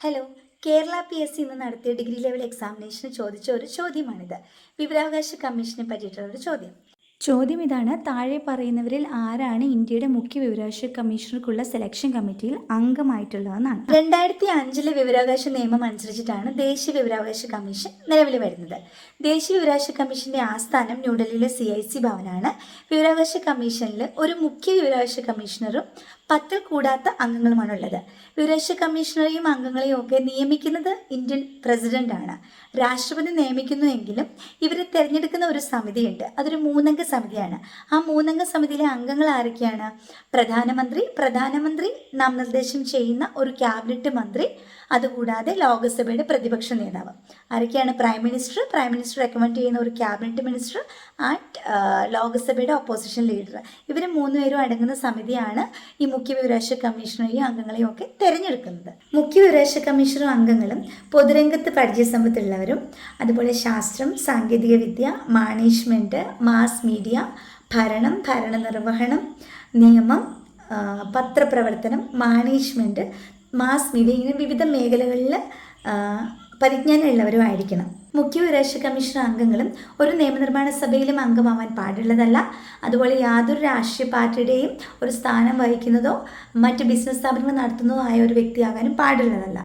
Hello Kerala P S C ഇന്ന് നടത്തിയ degree level എക്സാമിനേഷന് ചോദിച്ച ഒരു ചോദ്യമാണിത്. വിവരാവകാശ കമ്മീഷനെ പറ്റിയിട്ടുള്ള ഒരു ചോദ്യം. ചോദ്യം ഇതാണ്. താഴെ പറയുന്നവരിൽ ആരാണ് ഇന്ത്യയുടെ മുഖ്യ വിവരാവകാശ കമ്മീഷണർക്കുള്ള സെലക്ഷൻ കമ്മിറ്റിയിൽ അംഗമായിട്ടുള്ളതെന്നാണ്. രണ്ടായിരത്തി അഞ്ചിലെ വിവരാവകാശ നിയമം അനുസരിച്ചിട്ടാണ് ദേശീയ വിവരാവകാശ കമ്മീഷൻ നിലവിൽ വരുന്നത്. ദേശീയ വിവരാവകാശ കമ്മീഷന്റെ ആസ്ഥാനം ന്യൂഡൽഹിയിലെ സി ഐ സി ഭവനാണ്. വിവരാവകാശ കമ്മീഷനിൽ ഒരു മുഖ്യ വിവരാവകാശ കമ്മീഷണറും പത്തിൽ കൂടാത്ത അംഗങ്ങളുമാണുള്ളത്. വിവരാവകാശ കമ്മീഷണറെയും അംഗങ്ങളെയും ഒക്കെ നിയമിക്കുന്നത് ഇന്ത്യൻ പ്രസിഡന്റാണ്. രാഷ്ട്രപതി നിയമിക്കുന്നുവെങ്കിലും ഇവരെ തിരഞ്ഞെടുക്കുന്ന ഒരു സമിതിയുണ്ട്. അതൊരു മൂന്നംഗ സമിതിയാണ്. ആ മൂന്നംഗ സമിതിയിലെ അംഗങ്ങൾ ആരൊക്കെയാണ്? പ്രധാനമന്ത്രി പ്രധാനമന്ത്രി നാമനിർദ്ദേശം ചെയ്യുന്ന ഒരു ക്യാബിനറ്റ് മന്ത്രി അതുകൂടാതെ ലോകസഭയുടെ പ്രതിപക്ഷ നേതാവ്. ആരൊക്കെയാണ് prime minister? Prime minister recommend ചെയ്യുന്ന ഒരു ക്യാബിനറ്റ് മിനിസ്റ്റർ ആൻഡ് ലോകസഭയുടെ ഓപ്പോസിഷൻ ലീഡർ ഇവർ മൂന്നുപേരും അടങ്ങുന്ന സമിതിയാണ് ഈ മുഖ്യ വിവരാശ കമ്മീഷണറെയും അംഗങ്ങളെയും ഒക്കെ തിരഞ്ഞെടുക്കുന്നത്. മുഖ്യ വിവരാശ കമ്മീഷണറും അംഗങ്ങളും പൊതുരംഗത്ത് പരിചയസമ്പത്തുള്ളവരും അതുപോലെ ശാസ്ത്രം സാങ്കേതിക വിദ്യ മാനേജ്മെന്റ് മാസ് മീഡിയ ഭരണം ഭരണനിർവഹണം നിയമം പത്രപ്രവർത്തനം മാനേജ്മെന്റ് മാസ് മീഡിയ ഇങ്ങനെ വിവിധ മേഖലകളിൽ പരിജ്ഞാനമുള്ളവരും ആയിരിക്കണം മുഖ്യ വിദേശ കമ്മീഷൻ അംഗങ്ങളും ഒരു നിയമനിർമ്മാണ സഭയിലും അംഗമാവാൻ പാടുള്ളതല്ല. അതുപോലെ യാതൊരു രാഷ്ട്രീയ പാർട്ടിയുടെയും ഒരു സ്ഥാനം വഹിക്കുന്നതോ മറ്റ് ബിസിനസ് സ്ഥാപനങ്ങൾ നടത്തുന്നതോ ആയ ഒരു വ്യക്തിയാകാനും പാടുള്ളതല്ല.